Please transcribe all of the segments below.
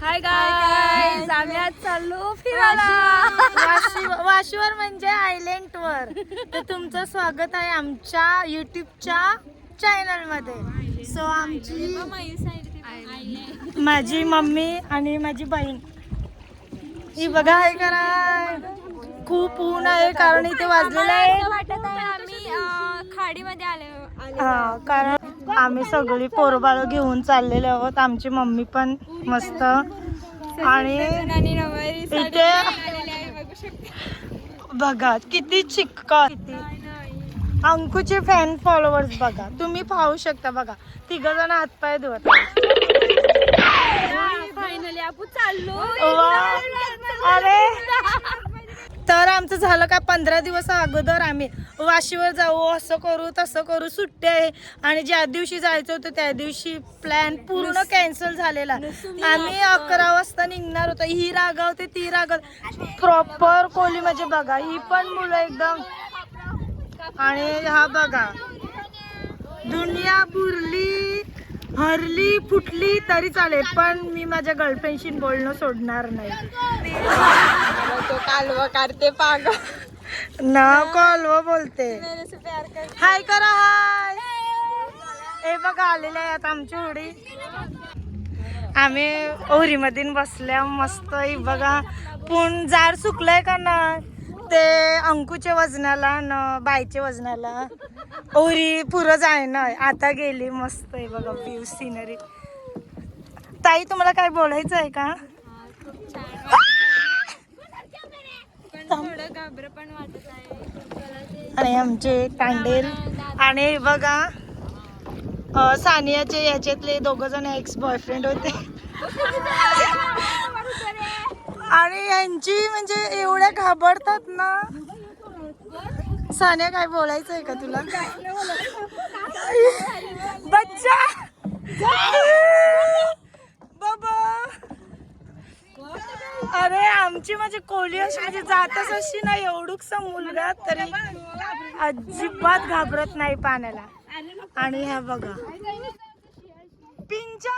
Hi guys आम्ही आज चाललो फिरायला. वाशी- वाशीवर म्हणजे आयलँड वर तर तुमचं स्वागत आहे आमच्या युट्यूबच्या चॅनलमध्ये सो आमची माझी मम्मी आणि माझी बहीण. ही बघा आहे करा. खूप ऊन आहे कारण इथे वाजलेलं आहे. वाटत आहे आम्ही खाडीमध्ये आले हा कारण आम्ही सगळी पोरबाळ घेऊन चाललेलो आहोत. आमची मम्मी पण मस्त. आणि इथे बघू किती चिक्क किती अंकुचे फॅन फॉलोअर्स बघा. तुम्ही पाहू शकता बघा. तिघ जण हातपाय धुवत फायनली आपण चाललो. अरे. तर आमचं झालं का पंधरा दिवस अगोदर आम्ही वाशीवर जाऊ असं करू तसं करू सुट्टी आहे. आणि ज्या दिवशी जायचं होतं त्या दिवशी प्लॅन पूर्ण कॅन्सल झालेला. आम्ही अकरा वाजता निघणार होतो. ही रागावते ती रागावते प्रॉपर कोली म्हणजे बघा ही पण मुलं एकदम. आणि हा बघा दुनिया बुरली. हरली फुटली तरी चालेल पण मी माझ्या गर्लफ्रेंडशी बोलणं सोडणार नाही. तो कालवा काढते पाग ना कॉलव बोलते. हाय करा हाय. हे बघा आलेले आहेत आमची होडी आम्ही ओहरीमध्ये बसल्या मस्त बघा. पण जार सुकलाय का ना ते अंकुच्या वजनाला न बायच्या वजनाला ओहरी पुरं जाय ना आता गेली मस्त आहे बघा व्ह्यू सिनरी ताई तुम्हाला काय बोलायचं आहे का? आणि आमचे कांडेल आणि बघा सानियाचे याच्यातले दोघ जण एक्स बॉयफ्रेंड होते. आणि यांची म्हणजे एवढ्या घाबरतात ना. सान्या काय बोलायचं आहे का तुला? बच्चा! बाबा! अरे आमची म्हणजे कोली अशी म्हणजे जातच अशी ना एवढूकसा मुलगा तरी अजिबात घाबरत नाही पाण्याला. आणि ह्या बघा. पिंचा!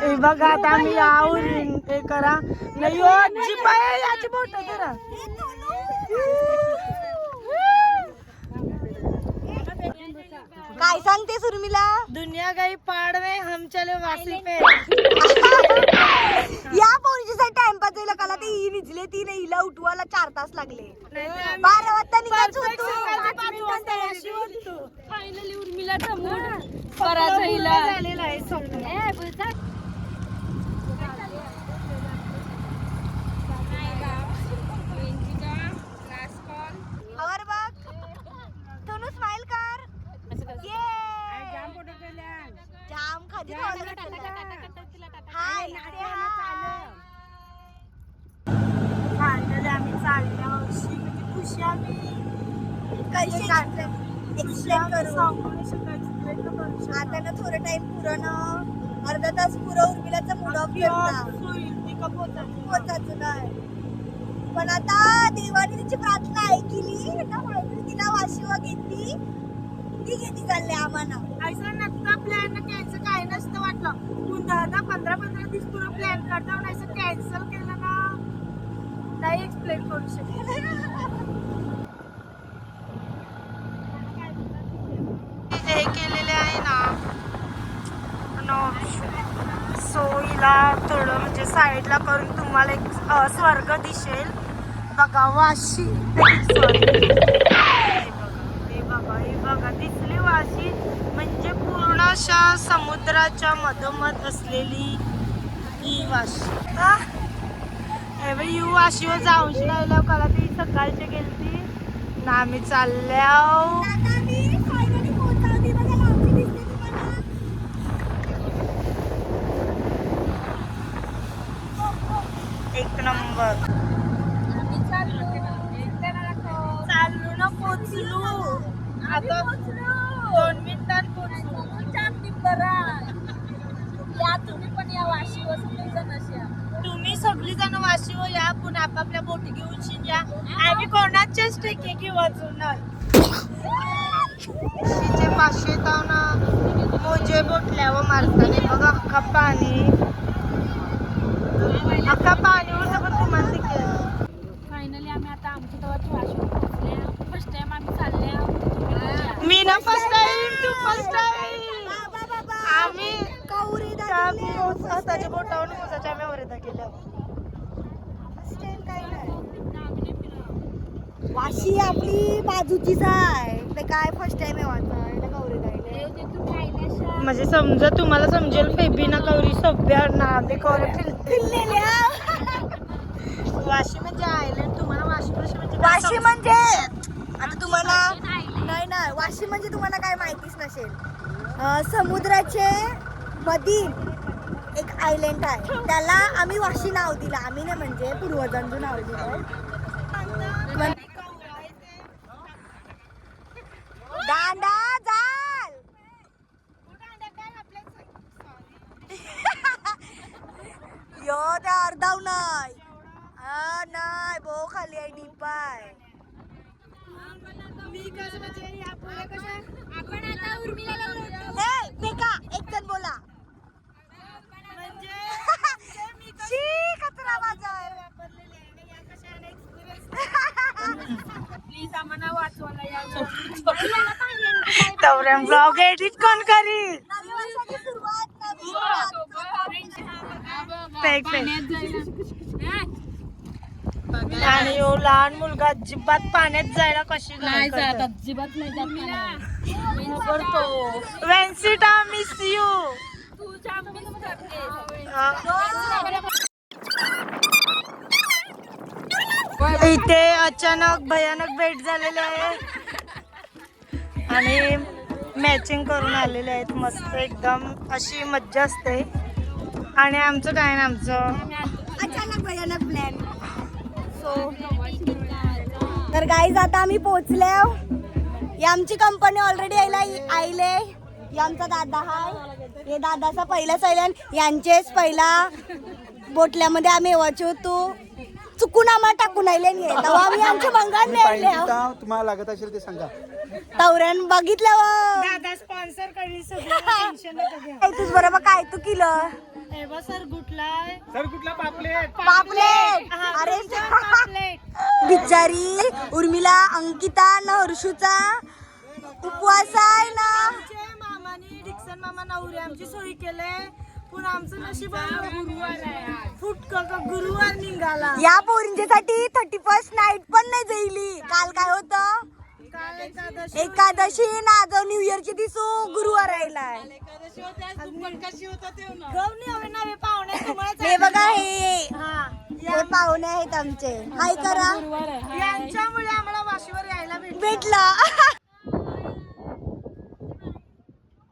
हे बघा आता आम्ही आवरीन हे करा. नाही हो, अजिबात याची बोट करा काय सांगते सुरमीला? दुनिया काही पाडवे हम चले वासी पे. या पोरीच्या टाइमपास जायला काला ते ही निजले ती नाही हिला उठवायला चार तास लागले. बारा वाजता निघायचं होतं. फायनली उर्मिलाचा मूड पराजयला झालेला आहे तू ये जाम खाली हाय फायनली आम्ही चालल्या वर्षी म्हणजे खुशी आम्ही कशी एक्सप्लेन करू. आता ना थोडं टाइम पुरं ना अर्धा तास पुरं उर्मिलाचा मूड ऑफ नाही पण आता देवाने तिची प्रार्थना ऐकली ना म्हणून तिला वाशिवा घेतली. ती घेतली चालले आम्हाला ऐसा प्लॅन कॅन्सल काय नसतं वाटलं. दहा पंधरा पंधरा दिवस पुरा प्लॅन करता पण कॅन्सल केलं ना. नाही एक्सप्लेन करू शकत हे केलेले आहे ना सो हिला थोडं म्हणजे साईडला करून तुम्हाला एक स्वर्ग दिसेल. बघा वाशी. हे बघा, हे बघा दिसली वाशी. म्हणजे पूर्ण अशा समुद्राच्या मधोमध असलेली ही वाशी. हा? यू वाशीवर जाऊन राहिल्या कला ती सकाळची गेलती. ना आम्ही चालल्या हो आता आम्ही फायनली पोहोचवली बघा लांबी दिसते तुम्हाला नंबर चाललो ना पोचलो. आता दोन मिनिटात पोचलो या तुम्ही पण या वाशीवर सगळी जण अशा. तुम्ही सगळी जण वाशीवर या पुन्हा आपापल्या बोटी घेऊन शिंजा. आम्ही कोणाच्याच टेके घेऊ वाचून तिचे पाचशे ना मोजे बोटल्यावर मारताना. बघा अख्खा पाणी. अख्खा पाणी होतं पण तुम्हाला तिकडे फायनली आम्ही आता आमच्या गावाची वाशिम पोहोचले फर्स्ट टाइम आम्ही चालले मी ना फर्स्ट टाइम तू फर्स्ट टाइम आम्ही कौरी त्या स्वतःच्या बोटावर मोजाच्या आम्ही वरदा गेल्या वाशी आपली बाजूचीच आहे. ते काय फर्स्ट टाइम आहे वाटतं? गौरी गायले म्हणजे समजा तुम्हाला समजेल फेबी ना कवरी सभ्या ना बे कवरी फिरलेल्या. वाशी म्हणजे आयलंड वाशी म्हणजे समजेल? म्हणजे? आता तुम्हाला नाही नाही वाशी म्हणजे तुम्हाला काय माहितीच नसेल. समुद्राचे मधील एक आयलंड आहे. त्याला आम्ही वाशी नाव दिलं. आम्ही नाही म्हणजे पूर्वजांचं नाव दिलं. दांडा जाल! यो अर्धाव नाही नाही भो खाली आहे डिपाय ए, बेका, एक जण बोला. शी, कचरा माझा प्लीज आम्हाला वाचवायला या तवऱ्या ब्लॉग एडिट कोण वर्षाची सुरुवात सुरुवात. आणि यो लहान मुलगा अजिबात पाण्यात जायला कशी नाही जात. अजिबात नाही जात. करतो. वेन्सिटा मिस यू इथे अचानक भयानक भेट झालेली आहे. आणि मॅचिंग करून आलेले आहेत मस्त एकदम अशी मज्जा असते. आणि आमचं काय ना आमचं? अचानक भयानक प्लॅन सो तर गाईज आता आम्ही पोचले ही आमची कंपनी ऑलरेडी यायला आईले. ही आमचा दादा हाय. हे दादाचा पहिला सैलन यांचेच पहिला बोटल्यामध्ये आम्ही वचू तू चुकून आम्हाला टाकून तेव्हा आम्ही आमच्या पाहिजे नेले तिथं तुम्हाला लागत असेल ते सांगा. तवऱ्यान बघितल्यावर. दादा स्पॉन्सर करी सगळं टेन्शन नका घ्या. काय तुझ बरोबर काय तू किलं? हे बघ सर गुटलाय सर कुठला पापलेट. पापलेट. अरे बिचारी उर्मिला अंकिता न हर्षूचा उपवास आहे ना. मामाने डिक्सन मामा नवरे आमची सोयी केले पण आमचं नशीब गुरुवार आहे फुटक गुरुवार निघाला? या पोरींच्यासाठी थर्टी फर्स्ट नाईट पण नाही जाईली काल काय होतं? काल एकादशी एकादशी ना आज न्यू इयरची दिसू गुरुवार राहिलाय. गवनी हवे नवे पाहुणे तुम्हाला हे बघा हे. हा. हे पाहुणे आहेत आमचे. हाय करा. यांच्यामुळे आम्हाला वाशीवर यायला भेटलं. भेटला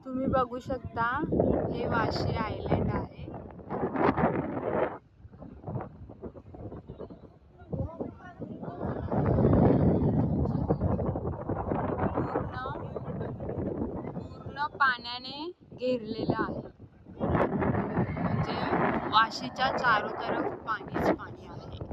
तुम्ही बघू शकता हे वाशी आयलँड आहे. पूर्ण पूर्ण पाण्याने घेरलेलं आहे. म्हणजे वाशीच्या चारो तरफ पाणीच पाणी आहे.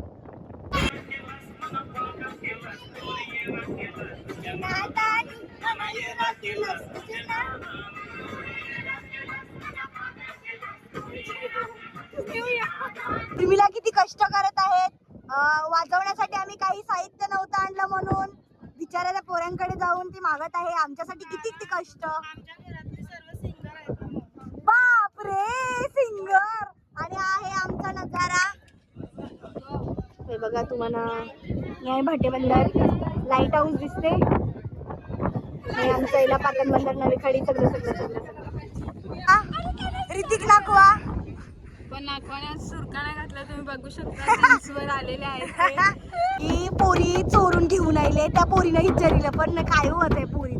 तुम्हीला किती कष्ट करत आहेत? वाजवण्यासाठी आम्ही काही साहित्य नव्हतं आणलं म्हणून. बिचाऱ्या पोऱ्यांकडे जाऊन ती मागत आहे. आमच्यासाठी किती ती कष्ट? बाप रे सिंगर! आणि आहे आमचा नजारा. हे बघा तुम्हाला. हे भाटे बंदर लाइट हाऊस दिसते. हे आमचं इला पाटण बंदर नवी खडी सगळं सगळं सगळं सगळं. ऋतिक नाकवा पण नागवाण्यात घातला तुम्ही बघू शकता जीन्सवर आलेले आहेत ते. ही पोरी चोरून घेऊन आले त्या पोरीनं विचारिलं पण ना काय होत आहे पोरी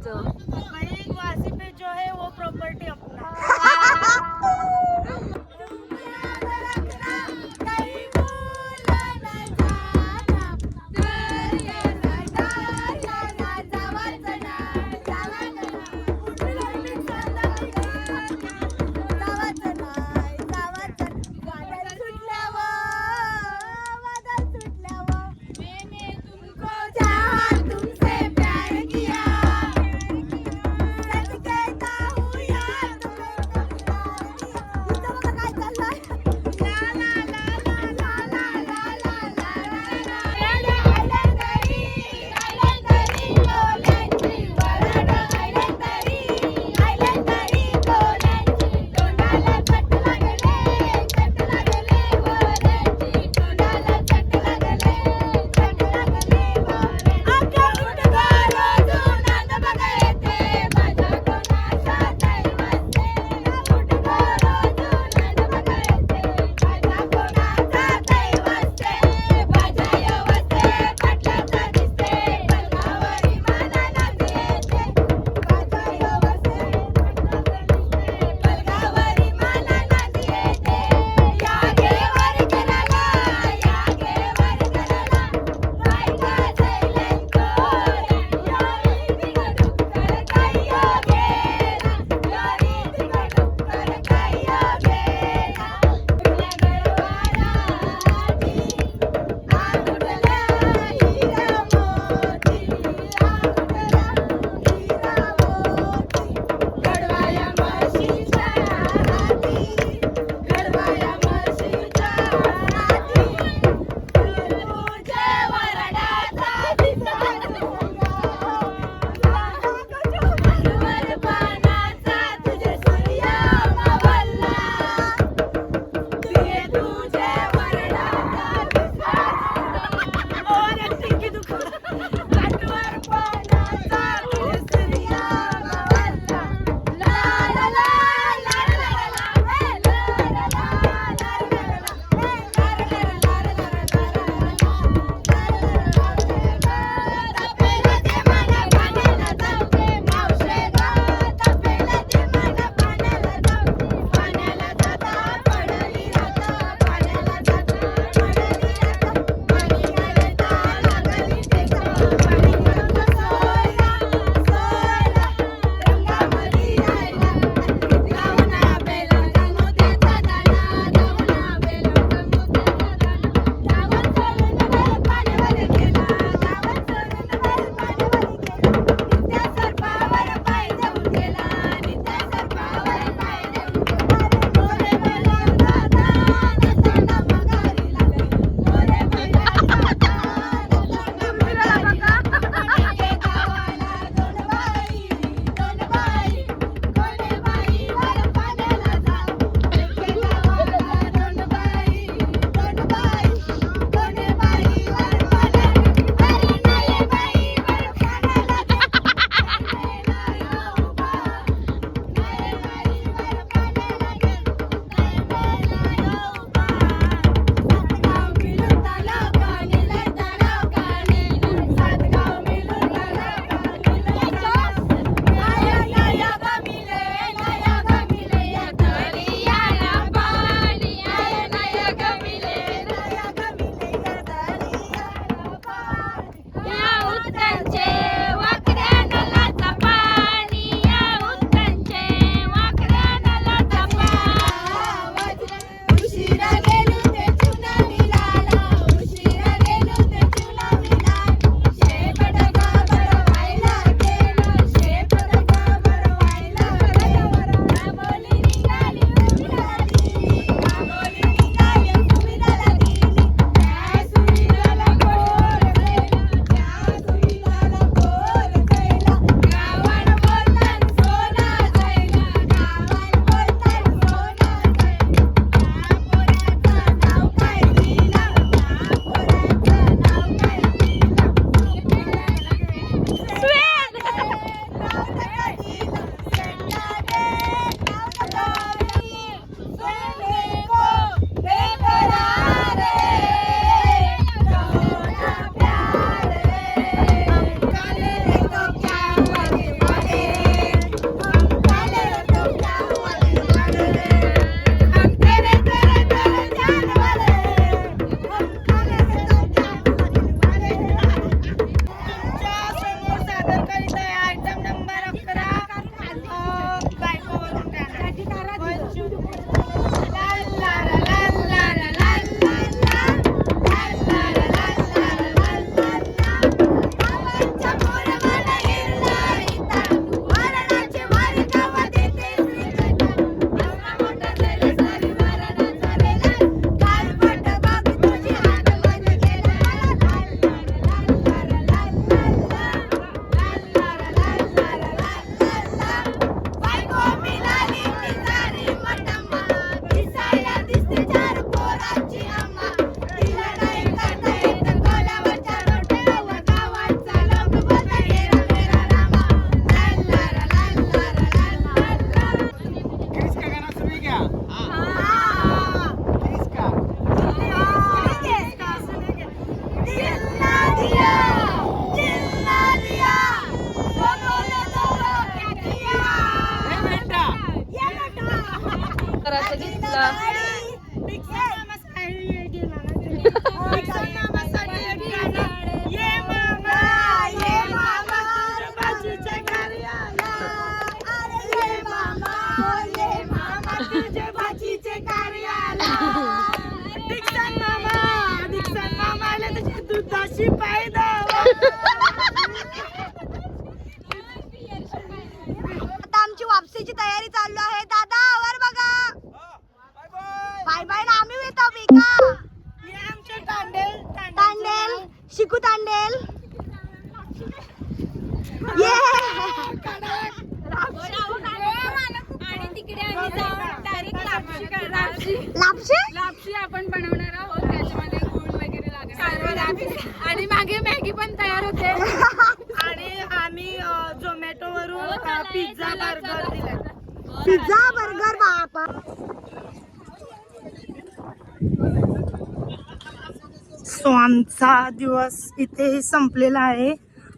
आमचा दिवस इथे संपलेला आहे.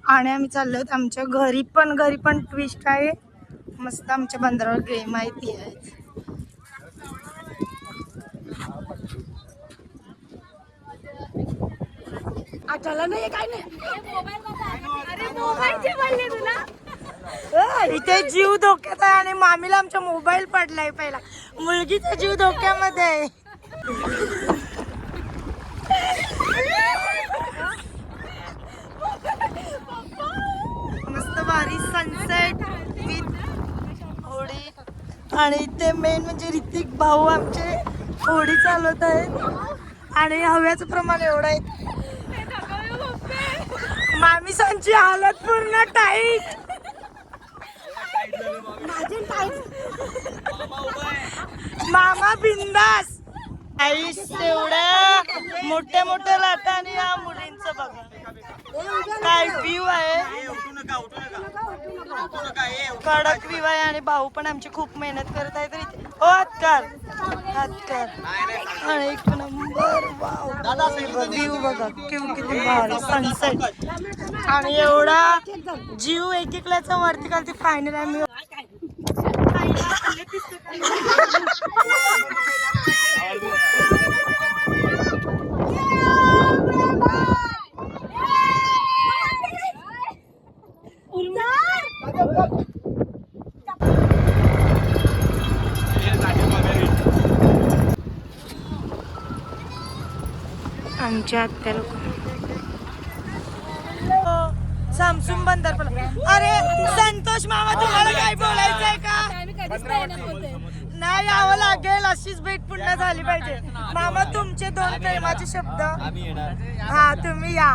आणि आम्ही चाललो आहोत आमच्या घरी पण घरी पण ट्विस्ट आहे. मस्त आमच्या बंदरावर गेम आहे ती आहे. आठवलं नाही काय नाही? इथे जीव धोक्यात आहे आणि मामीला आमच्या मोबाईल पडलाय पहिला. मुलगीचा जीव धोक्यामध्ये आहे मस्त भारी सनसेट विथ होडी आणि ते मेन म्हणजे ऋतिक भाऊ आमचे होडी चालवत आहेत. आणि हव्याचं प्रमाण एवढं आहे. मामीसांची हालत पूर्ण टाईट मामा बिंदास. आईस तेवढ्या मोठ्या मोठ्या लाटा आणि या मुलींचं बघा. काय व्ह्यू आहे? कडक व्ह्यू आहे आणि भाऊ पण आमची खूप मेहनत करत आहेत इथे ओ हातकार. हातकार. आणि एक नंबर. व्ह्यू बघा किंवा किती भारी सनसेट आणि एवढा जीव एक एकल्याचा वरती खालती फायनल आम्ही आमच्या आत्या लोक. सामसुंग बंदर अरे संतोष मामा तुम्हाला काय बोलायचंय का? नाही यावं लागेल. अशीच भेट पुन्हा झाली पाहिजे. मामा तुमचे दोन प्रेमाचे शब्द. हा तुम्ही या.